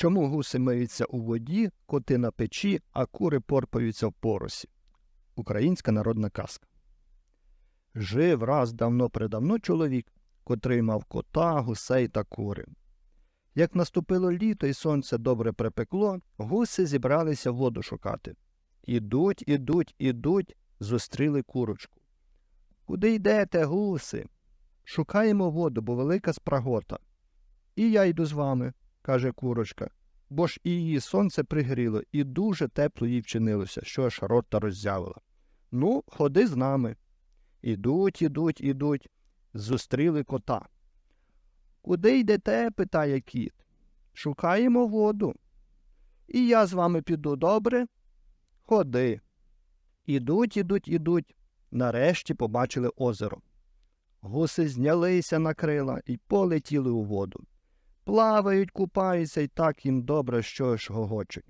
Чому гуси миються у воді, коти на печі, а кури порпаються в поросі? Українська народна казка. Жив раз давно-предавно чоловік, котрий мав кота, гусей та кури. Як наступило літо і сонце добре припекло, гуси зібралися воду шукати. Ідуть, ідуть, ідуть, зустріли курочку. Куди йдете, гуси? Шукаємо воду, бо велика спрагота. І я йду з вами, каже курочка, бо ж і її сонце пригріло, і дуже тепло їй вчинилося, що аж рота роззявила. Ну, ходи з нами. Ідуть, ідуть, ідуть, зустріли кота. Куди йдете? питає кіт. Шукаємо воду. І я з вами піду, добре? Ходи. Ідуть, ідуть, ідуть. Нарешті побачили озеро. Гуси знялися на крила і полетіли у воду. Плавають, купаються і так їм добре, що ж гогочуть.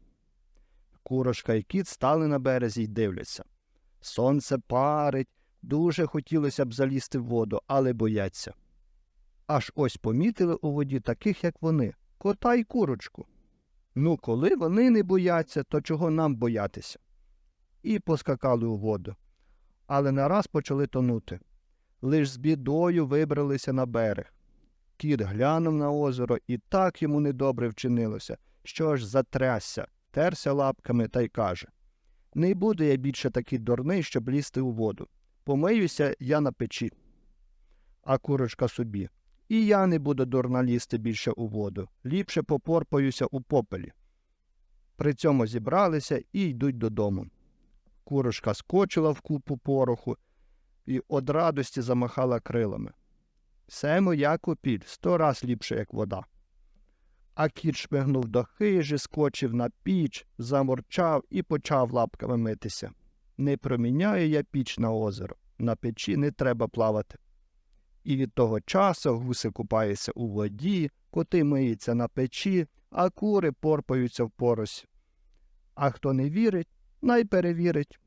Курочка і кіт стали на березі й дивляться. Сонце парить, дуже хотілося б залізти в воду, але бояться. Аж ось помітили у воді таких, як вони, кота й курочку. Ну, коли вони не бояться, то чого нам боятися? І поскакали у воду. Але нараз почали тонути. Лиш з бідою вибралися на берег. Кіт глянув на озеро, і так йому недобре вчинилося, що аж затрясся, терся лапками та й каже Не буду я більше такий дурний, щоб лізти у воду. Помиюся я на печі. А курочка собі. І я не буду дурна лізти більше у воду. Ліпше попорпаюся у попелі. При цьому зібралися і йдуть додому. Курочка скочила в купу пороху і од радості замахала крилами. Все моя купіль сто раз ліпше, як вода. А кіт шмигнув до хижі, скочив на піч, заморчав і почав лапками митися. Не проміняю я піч на озеро, на печі не треба плавати. І від того часу гуси купаються у воді, коти миються на печі, а кури порпаються в поросі. А хто не вірить, най перевірить.